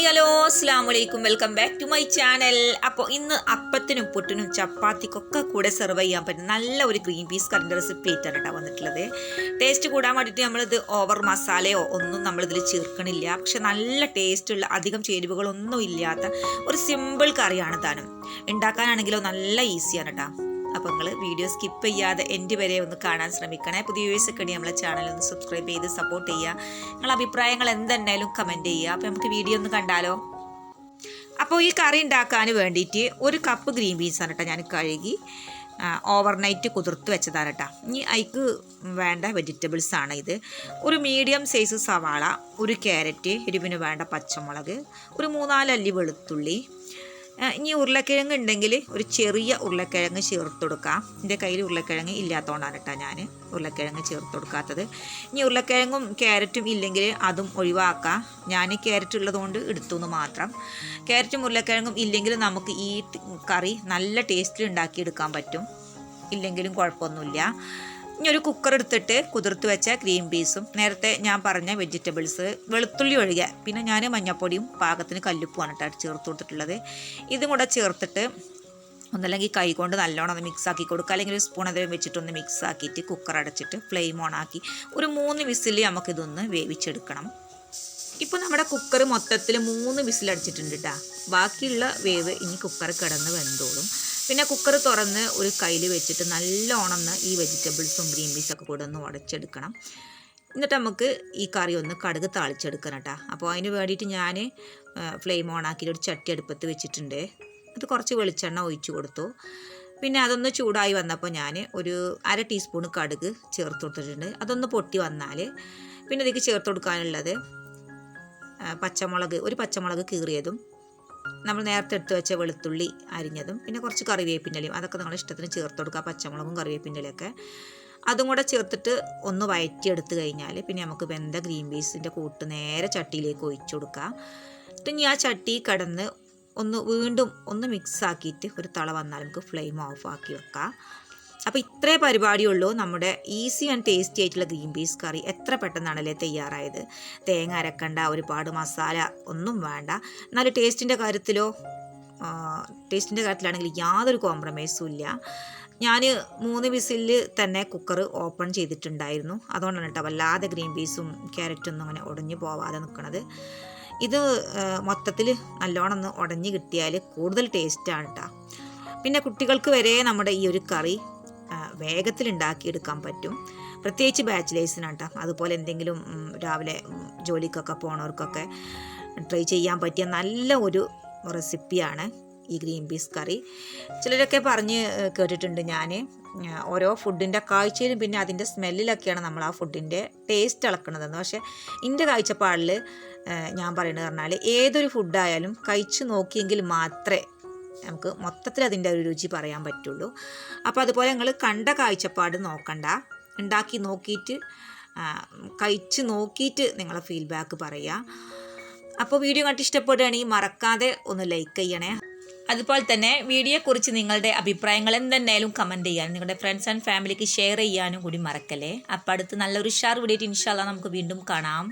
Hi hello അസ്സാം വലൈക്കും welcome back to my channel. അപ്പോൾ ഇന്ന് അപ്പത്തിനും പുട്ടിനും ചപ്പാത്തിക്കൊക്കെ കൂടെ സെർവ് ചെയ്യാൻ പറ്റും നല്ല ഒരു ഗ്രീൻ പീസ് കറിന്റെ റെസിപ്പി ആയിട്ടാണ് കേട്ടോ വന്നിട്ടുള്ളത്. ടേസ്റ്റ് കൂടാൻ വേണ്ടിയിട്ട് നമ്മളിത് ഓവർ മസാലയോ ഒന്നും നമ്മളിതിൽ ചേർക്കണില്ല. പക്ഷെ നല്ല ടേസ്റ്റുള്ള അധികം ചേരുവകളൊന്നും ഇല്ലാത്ത ഒരു സിമ്പിൾ കറിയാണ് താനും ഉണ്ടാക്കാനാണെങ്കിലോ നല്ല ഈസിയാണ് കേട്ടോ. അപ്പോൾ നിങ്ങൾ വീഡിയോ സ്കിപ്പ് ചെയ്യാതെ എന്റെ വരെ ഒന്ന് കാണാൻ ശ്രമിക്കണേ. പുതിയ വ്യൂവേഴ്സ് ഒക്കെ ഉണ്ടെങ്കിൽ നമ്മളെ ചാനൽ ഒന്ന് സബ്സ്ക്രൈബ് ചെയ്ത് സപ്പോർട്ട് ചെയ്യുക. നിങ്ങളെ അഭിപ്രായങ്ങൾ എന്തെന്നാലും കമന്റ് ചെയ്യുക. അപ്പോൾ നമുക്ക് വീഡിയോ ഒന്ന് കണ്ടാലോ? അപ്പോൾ ഈ കറി ഉണ്ടാക്കാൻ വേണ്ടിയിട്ട് ഒരു കപ്പ് ഗ്രീൻ ബീൻസാണ് കേട്ടോ ഞാൻ കഴുകി ഓവർനൈറ്റ് കുതിർത്ത് വെച്ചതാണ് കേട്ടോ ഇനി അതിക്ക് വേണ്ട വെജിറ്റബിൾസ് ആണ് ഇത്. ഒരു മീഡിയം സൈസ് സവാള ഒരു ക്യാരറ്റ് എരിവിന് വേണ്ട പച്ചമുളക് ഒരു മൂന്നാലല്ലി വെളുത്തുള്ളി ഇനി ഉരുളക്കിഴങ്ങ് ഉണ്ടെങ്കിൽ ഒരു ചെറിയ ഉരുളക്കിഴങ്ങ് ചേർത്ത് കൊടുക്കാം. എന്റെ കയ്യിൽ ഉരുളക്കിഴങ്ങ് ഇല്ലാത്തതുകൊണ്ടാണ് കേട്ടോ ഞാൻ ഉരുളക്കിഴങ്ങ് ചേർത്ത് കൊടുക്കാത്തത്. ഇനി ഉരുളക്കിഴങ്ങും ക്യാരറ്റും ഇല്ലെങ്കിൽ അതും ഒഴിവാക്കാം. ഞാൻ ക്യാരറ്റ് ഉള്ളതുകൊണ്ട് എടുത്തു എന്ന് മാത്രം. ക്യാരറ്റും ഉരുളക്കിഴങ്ങും ഇല്ലെങ്കിൽ നമുക്ക് ഈ കറി നല്ല ടേസ്റ്റിൽ ഉണ്ടാക്കിയെടുക്കാൻ പറ്റും. ഇല്ലെങ്കിലും കുഴപ്പമൊന്നുമില്ല. ഇനി ഒരു കുക്കർ എടുത്തിട്ട് കുതിർത്ത് വെച്ച ഗ്രീൻ പീസും നേരത്തെ ഞാൻ പറഞ്ഞ വെജിറ്റബിൾസ് വെളുത്തുള്ളി ഒഴികെ പിന്നെ ഞാൻ മഞ്ഞപ്പൊടിയും പാകത്തിന് കല്ലുപ്പുമാണ് കേട്ടോ ചേർത്ത് കൊടുത്തിട്ടുള്ളത്. ഇതും കൂടെ ചേർത്തിട്ട് ഒന്നല്ലെങ്കിൽ കൈ കൊണ്ട് നല്ലോണം ഒന്ന് മിക്സ് ആക്കി കൊടുക്കുക. അല്ലെങ്കിൽ ഒരു സ്പൂൺ അതിൽ വെച്ചിട്ടൊന്ന് മിക്സ് ആക്കിയിട്ട് കുക്കർ അടച്ചിട്ട് ഫ്ലെയിം ഓൺ ആക്കി ഒരു മൂന്ന് വിസിൽ നമുക്കിതൊന്ന് വേവിച്ചെടുക്കണം. ഇപ്പോൾ നമ്മുടെ കുക്കർ മൊത്തത്തിൽ മൂന്ന് വിസിലടിച്ചിട്ടുണ്ട് കേട്ടോ ബാക്കിയുള്ള വേവ് ഇനി കുക്കർ കിടന്ന് വെന്തോളും. പിന്നെ കുക്കർ തുറന്ന് ഒരു കയ്യിൽ വെച്ചിട്ട് നല്ലോണം ഒന്ന് ഈ വെജിറ്റബിൾസും ഗ്രീൻ പീസൊക്കെ കൂടെ ഒന്ന് ഉടച്ചെടുക്കണം എന്നിട്ട് നമുക്ക് ഈ കറി ഒന്ന് കടുക് താളിച്ചെടുക്കണം കേട്ടോ. അപ്പോൾ അതിന് വേണ്ടിയിട്ട് ഞാൻ ഫ്ലെയിം ഓൺ ആക്കിയിട്ട് ഒരു ചട്ടി അടുപ്പത്ത് വെച്ചിട്ടുണ്ട്. അത് കുറച്ച് വെളിച്ചെണ്ണ ഒഴിച്ചു കൊടുത്തു. പിന്നെ അതൊന്ന് ചൂടായി വന്നപ്പോൾ ഞാൻ ഒരു അര ടീസ്പൂൺ കടുക് ചേർത്ത് കൊടുത്തിട്ടുണ്ട്. അതൊന്ന് പൊട്ടി വന്നാൽ പിന്നെ ഇതിലേക്ക് ചേർത്ത് കൊടുക്കാനുള്ളത് പച്ചമുളക് ഒരു പച്ചമുളക് കീറിയതും നമ്മൾ നേരത്തെ എടുത്ത് വെച്ച വെളുത്തുള്ളി അരിഞ്ഞതും പിന്നെ കുറച്ച് കറിവേപ്പിന്റെലയും അതൊക്കെ നിങ്ങൾ ഇഷ്ടത്തിന് ചേർത്ത് കൊടുക്കുക. പച്ചമുളകും കറിവേപ്പിന്റെലയൊക്കെ. അതും കൂടെ ചേർത്തിട്ട് ഒന്ന് വയറ്റിയെടുത്ത് കഴിഞ്ഞാൽ പിന്നെ നമുക്ക് വെന്ത ഗ്രീൻ പീസിന്റെ കൂട്ട് നേരെ ചട്ടിയിലേക്ക് ഒഴിച്ചു കൊടുക്കുക. എന്നിട്ട് ഇനി ആ ചട്ടി കടന്ന് ഒന്ന് വീണ്ടും ഒന്ന് മിക്സ് ആക്കിയിട്ട് ഒരു തള വന്നാൽ നമുക്ക് ഫ്ലെയിം ഓഫ് ആക്കി വെക്കാം. അപ്പോൾ ഇത്രേ പരിപാടിയുള്ളൂ. നമ്മുടെ ഈസി ആൻഡ് ടേസ്റ്റി ആയിട്ടുള്ള ഗ്രീൻ പീസ് കറി എത്ര പെട്ടെന്നാണല്ലേ തയ്യാറായത്? തേങ്ങ അരക്കണ്ട ഒരുപാട് മസാല ഒന്നും വേണ്ട. എന്നാലും ടേസ്റ്റിന്റെ കാര്യത്തിലോ ടേസ്റ്റിന്റെ കാര്യത്തിലാണെങ്കിൽ യാതൊരു കോംപ്രമൈസും ഇല്ല. ഞാൻ മൂന്ന് വിസിലിൽ തന്നെ കുക്കർ ഓപ്പൺ ചെയ്തിട്ടുണ്ടായിരുന്നു. അതുകൊണ്ടാണ് കേട്ടോ വല്ലാതെ ഗ്രീൻ പീസും ക്യാരറ്റും ഒന്നും അങ്ങനെ ഉടഞ്ഞു പോവാതെ നിൽക്കുന്നത് ഇത് മൊത്തത്തിൽ നല്ലോണം ഒന്ന് ഉടഞ്ഞു കിട്ടിയാൽ കൂടുതൽ ടേസ്റ്റാണ് കേട്ടോ പിന്നെ കുട്ടികൾക്ക് വരെ നമ്മുടെ ഈ ഒരു കറി വേഗത്തിൽ ഉണ്ടാക്കിയെടുക്കാൻ പറ്റും. പ്രത്യേകിച്ച് ബാച്ചിലേഴ്സിനാട്ടോ. അതുപോലെ എന്തെങ്കിലും രാവിലെ ജോലിക്കൊക്കെ പോണവർക്കൊക്കെ ട്രൈ ചെയ്യാൻ പറ്റിയ നല്ല ഒരു റെസിപ്പിയാണ് ഈ ഗ്രീൻ പീസ് കറി. ചിലരൊക്കെ പറഞ്ഞ് കേട്ടിട്ടുണ്ട് ഞാൻ ഓരോ ഫുഡിന്റെ കാഴ്ചയിലും പിന്നെ അതിന്റെ സ്മെല്ലിലൊക്കെയാണ് നമ്മൾ ആ ഫുഡിന്റെ ടേസ്റ്റ് അളക്കണതെന്ന്. പക്ഷേ എന്റെ കാഴ്ചപ്പാടിൽ ഞാൻ പറയുന്നത് പറഞ്ഞാൽ ഏതൊരു ഫുഡായാലും കഴിച്ചു നോക്കിയെങ്കിൽ മാത്രമേ നമുക്ക് മൊത്തത്തിൽ അതിന്റെ ഒരു രുചി പറയാൻ പറ്റുള്ളൂ. അപ്പോൾ അതുപോലെ നിങ്ങൾ കണ്ട കാഴ്ചപ്പാട് നോക്കണ്ട. ഉണ്ടാക്കി നോക്കിയിട്ട് കഴിച്ച് നോക്കിയിട്ട് നിങ്ങളെ ഫീഡ്ബാക്ക് പറയുക. അപ്പോൾ വീഡിയോ കണ്ട് ഇഷ്ടപ്പെടുകയാണെങ്കിൽ മറക്കാതെ ഒന്ന് ലൈക്ക് ചെയ്യണേ. അതുപോലെ തന്നെ വീഡിയോയെക്കുറിച്ച് നിങ്ങളുടെ അഭിപ്രായങ്ങൾ എന്തെന്നാലും കമന്റ് ചെയ്യാനും നിങ്ങളുടെ ഫ്രണ്ട്സ് ആൻഡ് ഫാമിലിക്ക് ഷെയർ ചെയ്യാനും കൂടി മറക്കല്ലേ? അപ്പോൾ അടുത്ത് നല്ലൊരു ഷാർ വീഡിയോ ഇൻഷാല്ല നമുക്ക് വീണ്ടും കാണാം.